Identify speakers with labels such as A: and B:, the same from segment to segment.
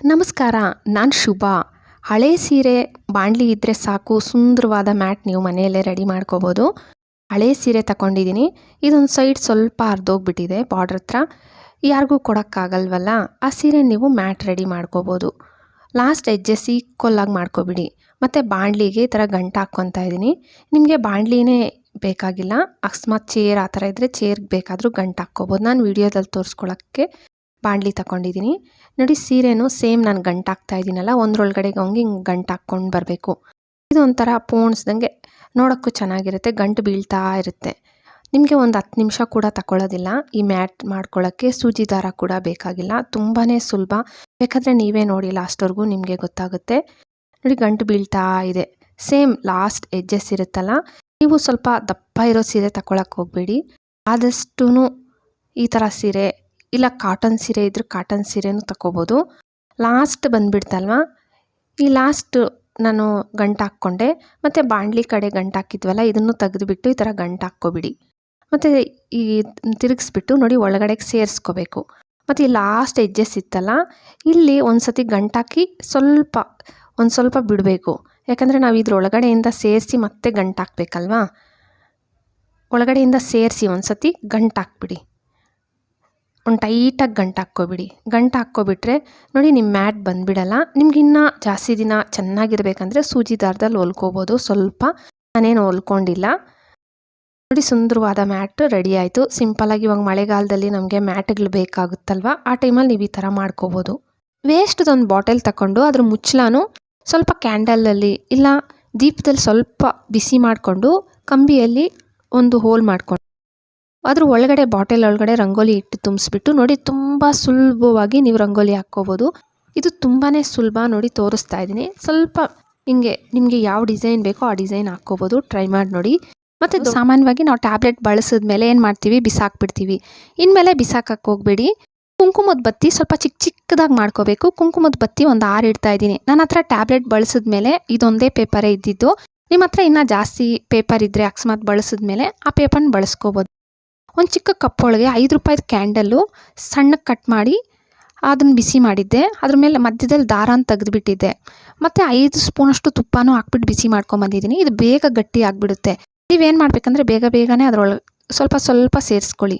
A: ನಮಸ್ಕಾರ, ನಾನು ಶುಭ. ಹಳೆ ಸೀರೆ ಬಾಣಲಿ ಇದ್ದರೆ ಸಾಕು, ಸುಂದರವಾದ ಮ್ಯಾಟ್ ನೀವು ಮನೆಯಲ್ಲೇ ರೆಡಿ ಮಾಡ್ಕೋಬೋದು. ಹಳೆ ಸೀರೆ ತಗೊಂಡಿದ್ದೀನಿ ಇದೊಂದು ಸೈಡ್ ಸ್ವಲ್ಪ ಹರಿದೋಗ್ಬಿಟ್ಟಿದೆ ಬಾರ್ಡ್ರ್ ಹತ್ರ. ಯಾರಿಗೂ ಕೊಡೋಕ್ಕಾಗಲ್ವಲ್ಲ, ಆ ಸೀರೆ ನೀವು ಮ್ಯಾಟ್ ರೆಡಿ ಮಾಡ್ಕೋಬೋದು. ಲಾಸ್ಟ್ ಎಡ್ಜಸ್ ಈಕ್ವಲ್ಲಾಗಿ ಮಾಡ್ಕೊಬಿಡಿ. ಮತ್ತು ಬಾಣಲಿಗೆ ಈ ಥರ ಗಂಟು ಹಾಕ್ಕೊತಾ ಇದ್ದೀನಿ ನಿಮಗೆ ಬಾಣಲಿನೇ ಬೇಕಾಗಿಲ್ಲ. ಅಕಸ್ಮಾತ್ ಚೇರ್ ಆ ಥರ ಇದ್ದರೆ ಚೇರ್ಗೆ ಬೇಕಾದರೂ ಗಂಟು ಹಾಕ್ಕೋಬೋದು. ನಾನು ವೀಡಿಯೋದಲ್ಲಿ ತೋರಿಸ್ಕೊಳಕ್ಕೆ ಬಾಣಲಿ ತಗೊಂಡಿದ್ದೀನಿ ನೋಡಿ, ಸೀರೆನೂ ಸೇಮ್ ನಾನು ಗಂಟು ಹಾಕ್ತಾ ಇದ್ದೀನಲ್ಲ ಒಂದ್ರೊಳಗಡೆಗೆ ಹಂಗೆ ಹಿಂಗೆ ಗಂಟು ಹಾಕ್ಕೊಂಡು ಬರಬೇಕು. ಇದು ಒಂಥರ ಪೋಣಿಸ್ದಂಗೆ ನೋಡೋಕ್ಕೂ ಚೆನ್ನಾಗಿರುತ್ತೆ, ಗಂಟು ಬೀಳ್ತಾ ಇರುತ್ತೆ. ನಿಮಗೆ ಒಂದು ಹತ್ತು ನಿಮಿಷ ಕೂಡ ತಗೊಳ್ಳೋದಿಲ್ಲ ಈ ಮ್ಯಾಟ್ ಮಾಡ್ಕೊಳ್ಳೋಕ್ಕೆ ಸೂಜಿ ದಾರ ಕೂಡ ಬೇಕಾಗಿಲ್ಲ ತುಂಬಾ ಸುಲಭ. ಬೇಕಾದರೆ ನೀವೇ ನೋಡಿ ಲಾಸ್ಟ್ವರೆಗೂ ನಿಮಗೆ ಗೊತ್ತಾಗುತ್ತೆ. ನೋಡಿ, ಗಂಟು ಬೀಳ್ತಾ ಇದೆ. ಸೇಮ್ ಲಾಸ್ಟ್ ಎಜ್ಜಸ್ ಇರುತ್ತಲ್ಲ, ನೀವು ಸ್ವಲ್ಪ ದಪ್ಪ ಇರೋ ಸೀರೆ ತಗೊಳಕ್ಕೆ ಹೋಗಬೇಡಿ. ಆದಷ್ಟೂ ಈ ಥರ ಸೀರೆ ಇಲ್ಲ ಕಾಟನ್ ಸೀರೆ ಇದ್ರೆ ಕಾಟನ್ ಸೀರೆನೂ ತಗೋಬೋದು ಲಾಸ್ಟ್ ಬಂದುಬಿಡ್ತಲ್ವ? ಈ ಲಾಸ್ಟ್ ನಾನು ಗಂಟು ಹಾಕ್ಕೊಂಡೆ. ಮತ್ತು ಬಾಣಲಿ ಕಡೆ ಗಂಟು ಹಾಕಿದ್ವಲ್ಲ, ಇದನ್ನು ತೆಗೆದುಬಿಟ್ಟು ಈ ಥರ ಗಂಟು ಹಾಕ್ಕೊಬಿಡಿ. ಮತ್ತು ಈ ತಿರುಗಿಸ್ಬಿಟ್ಟು ನೋಡಿ ಒಳಗಡೆಗೆ ಸೇರಿಸ್ಕೋಬೇಕು. ಮತ್ತು ಈ ಲಾಸ್ಟ್ ಎಡ್ಜಸ್ ಇತ್ತಲ್ಲ, ಇಲ್ಲಿ ಒಂದು ಸತಿ ಗಂಟಾಕಿ ಸ್ವಲ್ಪ, ಒಂದು ಸ್ವಲ್ಪ ಬಿಡಬೇಕು. ಯಾಕಂದರೆ ನಾವು ಇದ್ರ ಒಳಗಡೆಯಿಂದ ಸೇರಿಸಿ ಮತ್ತೆ ಗಂಟು ಹಾಕ್ಬೇಕಲ್ವಾ? ಒಳಗಡೆಯಿಂದ ಸೇರಿಸಿ ಒಂದು ಸತಿ ಗಂಟು ಹಾಕ್ಬಿಡಿ. ಒಂದು ಟೈಟಾಗಿ ಗಂಟು ಹಾಕ್ಕೊಬಿಡಿ. ಗಂಟು ಹಾಕ್ಕೊಬಿಟ್ರೆ ನೋಡಿ ನಿಮ್ಮ ಮ್ಯಾಟ್ ಬಂದುಬಿಡಲ್ಲ. ನಿಮ್ಗಿನ್ನೂ ಜಾಸ್ತಿ ದಿನ ಚೆನ್ನಾಗಿರ್ಬೇಕಂದ್ರೆ ಸೂಜಿ ದಾರದಲ್ಲಿ ಹೊಲ್ಕೋಬೋದು. ಸ್ವಲ್ಪ ನಾನೇನು ಹೊಲ್ಕೊಂಡಿಲ್ಲ. ನೋಡಿ ಸುಂದರವಾದ ಮ್ಯಾಟ್ ರೆಡಿ ಆಯಿತು. ಸಿಂಪಲಾಗಿ ಇವಾಗ ಮಳೆಗಾಲದಲ್ಲಿ ನಮಗೆ ಮ್ಯಾಟ್ಗಳು ಬೇಕಾಗುತ್ತಲ್ವ? ಆ ಟೈಮಲ್ಲಿ ನೀವು ಈ ಥರ ಮಾಡ್ಕೋಬೋದು. ವೇಸ್ಟ್ದೊಂದು ಬಾಟಲ್ ತಗೊಂಡು ಅದ್ರ ಮುಚ್ಚಲಾನು ಸ್ವಲ್ಪ ಕ್ಯಾಂಡಲಲ್ಲಿ ಇಲ್ಲ ದೀಪದಲ್ಲಿ ಸ್ವಲ್ಪ ಬಿಸಿ ಮಾಡಿಕೊಂಡು ಕಂಬಿಯಲ್ಲಿ ಒಂದು ಹೋಲ್ ಮಾಡ್ಕೊಂಡು ಅದ್ರ ಒಳಗಡೆ ಬಾಟಲ್ ಒಳಗಡೆ ರಂಗೋಲಿ ಇಟ್ಟು ತುಂಬಿಸ್ಬಿಟ್ಟು ನೋಡಿ ತುಂಬ ಸುಲಭವಾಗಿ ನೀವು ರಂಗೋಲಿ ಹಾಕ್ಕೋಬೋದು. ಇದು ತುಂಬಾ ಸುಲಭ ನೋಡಿ ತೋರಿಸ್ತಾ ಇದ್ದೀನಿ. ಸ್ವಲ್ಪ ಹಿಂಗೆ ನಿಮಗೆ ಯಾವ ಡಿಸೈನ್ ಬೇಕೋ ಆ ಡಿಸೈನ್ ಹಾಕ್ಕೋಬೋದು. ಟ್ರೈ ಮಾಡಿ ನೋಡಿ. ಮತ್ತು ಸಾಮಾನ್ಯವಾಗಿ ನಾವು ಟ್ಯಾಬ್ಲೆಟ್ ಬಳಸಿದ್ಮೇಲೆ ಏನು ಮಾಡ್ತೀವಿ? ಬಿಸಾಕ್ಬಿಡ್ತೀವಿ. ಇನ್ಮೇಲೆ ಬಿಸಾಕಕ್ಕೆ ಹೋಗಬೇಡಿ. ಕುಂಕುಮದ ಬತ್ತಿ ಸ್ವಲ್ಪ ಚಿಕ್ಕ ಚಿಕ್ಕದಾಗಿ ಮಾಡ್ಕೋಬೇಕು. ಕುಂಕುಮದ ಬತ್ತಿ ಒಂದು ಆರು ಇಡ್ತಾ ಇದ್ದೀನಿ. ನನ್ನ ಹತ್ರ ಟ್ಯಾಬ್ಲೆಟ್ ಬಳಸಿದ್ಮೇಲೆ ಇದೊಂದೇ ಪೇಪರೇ ಇದ್ದಿದ್ದು. ನಿಮ್ಮ ಹತ್ರ ಇನ್ನೂ ಜಾಸ್ತಿ ಪೇಪರ್ ಇದ್ದರೆ ಅಕಸ್ಮಾತ್ ಬಳಸಿದ್ಮೇಲೆ ಆ ಪೇಪರ್ನ ಬಳಸ್ಕೋಬೋದು. ಒಂದು ಚಿಕ್ಕ ಕಪ್ಪೊಳಗೆ ಐದು ರೂಪಾಯಿದ ಕ್ಯಾಂಡಲ್ಲು ಸಣ್ಣಕ್ಕೆ ಕಟ್ ಮಾಡಿ ಅದನ್ನು ಬಿಸಿ ಮಾಡಿದ್ದೆ. ಅದ್ರ ಮೇಲೆ ಮಧ್ಯದಲ್ಲಿ ದಾರಾನ ತೆಗೆದುಬಿಟ್ಟಿದ್ದೆ. ಮತ್ತು ಐದು ಸ್ಪೂನಷ್ಟು ತುಪ್ಪನೂ ಹಾಕ್ಬಿಟ್ಟು ಬಿಸಿ ಮಾಡ್ಕೊಂಬಂದಿದ್ದೀನಿ ಇದು ಬೇಗ ಗಟ್ಟಿ ಆಗಿಬಿಡುತ್ತೆ. ನೀವೇನು ಮಾಡಬೇಕಂದ್ರೆ ಬೇಗ ಬೇಗನೆ ಅದರೊಳಗೆ ಸ್ವಲ್ಪ ಸ್ವಲ್ಪ ಸೇರಿಸ್ಕೊಳ್ಳಿ.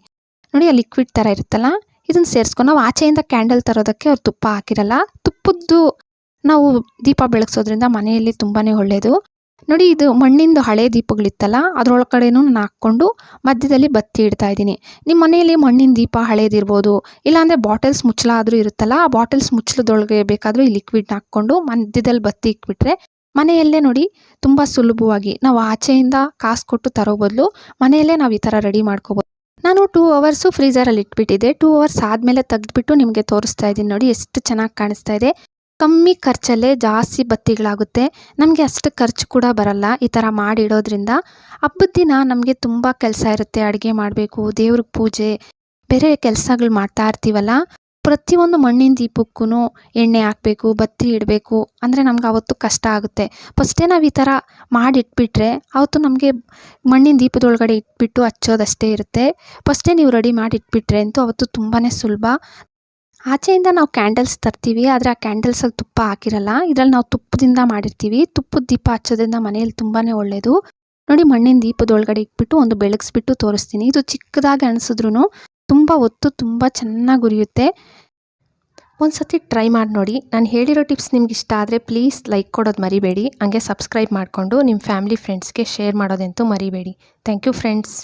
A: ನೋಡಿ, ಆ ಲಿಕ್ವಿಡ್ ಥರ ಇರುತ್ತಲ್ಲ, ಇದನ್ನು ಸೇರಿಸ್ಕೊಂಡು ನಾವು ಆಚೆಯಿಂದ ಕ್ಯಾಂಡಲ್ ತರೋದಕ್ಕೆ ಅವ್ರು ತುಪ್ಪ ಹಾಕಿರಲ್ಲ. ತುಪ್ಪದ್ದು ನಾವು ದೀಪ ಬೆಳಗ್ಸೋದ್ರಿಂದ ಮನೆಯಲ್ಲಿ ತುಂಬಾ ಒಳ್ಳೆಯದು ನೋಡಿ ಇದು ಮಣ್ಣಿಂದು ಹಳೆ ದೀಪಗಳಿತ್ತಲ್ಲ, ಅದರೊಳಗಡೆನೂ ನಾನು ಹಾಕ್ಕೊಂಡು ಮಧ್ಯದಲ್ಲಿ ಬತ್ತಿ ಇಡ್ತಾ ಇದ್ದೀನಿ. ನಿಮ್ಮ ಮನೆಯಲ್ಲಿ ಮಣ್ಣಿನ ದೀಪ ಹಳೇದಿರ್ಬೋದು, ಇಲ್ಲಾಂದರೆ ಬಾಟಲ್ಸ್ ಮುಚ್ಚಳ ಆದರೂ ಇರುತ್ತಲ್ಲ, ಆ ಬಾಟಲ್ಸ್ ಮುಚ್ಚಲದೊಳಗೆ ಬೇಕಾದರೂ ಈ ಲಿಕ್ವಿಡ್ನ ಹಾಕ್ಕೊಂಡು ಮಧ್ಯದಲ್ಲಿ ಬತ್ತಿ ಇಕ್ಬಿಟ್ರೆ ಮನೆಯಲ್ಲೇ ನೋಡಿ ತುಂಬ ಸುಲಭವಾಗಿ ನಾವು ಆಚೆಯಿಂದ ಕಾಸು ಕೊಟ್ಟು ತರೋ ಬದಲು ಮನೆಯಲ್ಲೇ ನಾವು ಈ ಥರ ರೆಡಿ ಮಾಡ್ಕೋಬೋದು. ನಾನು ಟೂ ಅವರ್ಸು ಫ್ರೀಸರಲ್ಲಿ ಇಟ್ಬಿಟ್ಟಿದ್ದೆ. ಟೂ ಅವರ್ಸ್ ಆದಮೇಲೆ ತೆಗೆದ್ಬಿಟ್ಟು ನಿಮಗೆ ತೋರಿಸ್ತಾ ಇದ್ದೀನಿ ನೋಡಿ ಎಷ್ಟು ಚೆನ್ನಾಗಿ ಕಾಣಿಸ್ತಾ ಇದೆ. ಕಮ್ಮಿ ಖರ್ಚಲ್ಲೇ ಜಾಸ್ತಿ ಬತ್ತಿಗಳಾಗುತ್ತೆ. ನಮಗೆ ಅಷ್ಟು ಖರ್ಚು ಕೂಡ ಬರಲ್ಲ ಈ ಥರ ಮಾಡಿಡೋದ್ರಿಂದ. ಹಬ್ಬದ ದಿನ ನಮಗೆ ತುಂಬ ಕೆಲಸ ಇರುತ್ತೆ, ಅಡುಗೆ ಮಾಡಬೇಕು, ದೇವ್ರಿಗೆ ಪೂಜೆ, ಬೇರೆ ಕೆಲಸಗಳು ಮಾಡ್ತಾ ಇರ್ತೀವಲ್ಲ, ಪ್ರತಿಯೊಂದು ಮಣ್ಣಿನ ದೀಪಕ್ಕೂ ಎಣ್ಣೆ ಹಾಕಬೇಕು, ಬತ್ತಿ ಇಡಬೇಕು, ಅಂದರೆ ನಮ್ಗೆ ಅವತ್ತು ಕಷ್ಟ ಆಗುತ್ತೆ. ಫಸ್ಟೇ ನಾವು ಈ ಥರ ಮಾಡಿಟ್ಬಿಟ್ರೆ ಅವತ್ತು ನಮಗೆ ಮಣ್ಣಿನ ದೀಪದೊಳಗಡೆ ಇಟ್ಬಿಟ್ಟು ಹಚ್ಚೋದಷ್ಟೇ ಇರುತ್ತೆ. ಫಸ್ಟೇ ನೀವು ರೆಡಿ ಮಾಡಿ ಇಟ್ಬಿಟ್ರೆ ಅಂತೂ ಅವತ್ತು ತುಂಬಾ ಸುಲಭ. ಆಚೆಯಿಂದ ನಾವು ಕ್ಯಾಂಡಲ್ಸ್ ತರ್ತೀವಿ, ಆದರೆ ಆ ಕ್ಯಾಂಡಲ್ಸಲ್ಲಿ ತುಪ್ಪ ಹಾಕಿರಲ್ಲ. ಇದರಲ್ಲಿ ನಾವು ತುಪ್ಪದಿಂದ ಮಾಡಿರ್ತೀವಿ. ತುಪ್ಪದ ದೀಪ ಹಚ್ಚೋದ್ರಿಂದ ಮನೆಯಲ್ಲಿ ತುಂಬಾ ಒಳ್ಳೆಯದು ನೋಡಿ, ಮಣ್ಣಿನ ದೀಪದೊಳಗಡೆ ಇಟ್ಬಿಟ್ಟು ಒಂದು ಬೆಳಗಿಸ್ಬಿಟ್ಟು ತೋರಿಸ್ತೀನಿ. ಇದು ಚಿಕ್ಕದಾಗಿ ಅನಿಸಿದ್ರು ತುಂಬ ಹೊತ್ತು ತುಂಬ ಚೆನ್ನಾಗಿ ಉರಿಯುತ್ತೆ. ಒಂದು ಸತಿ ಟ್ರೈ ಮಾಡಿ ನೋಡಿ. ನಾನು ಹೇಳಿರೋ ಟಿಪ್ಸ್ ನಿಮ್ಗೆ ಇಷ್ಟ ಆದರೆ ಪ್ಲೀಸ್ ಲೈಕ್ ಕೊಡೋದು ಮರಿಬೇಡಿ. ಹಂಗೆ ಸಬ್ಸ್ಕ್ರೈಬ್ ಮಾಡಿಕೊಂಡು ನಿಮ್ಮ ಫ್ಯಾಮಿಲಿ ಫ್ರೆಂಡ್ಸ್ಗೆ ಶೇರ್ ಮಾಡೋದಂತೂ ಮರಿಬೇಡಿ. Thank you friends.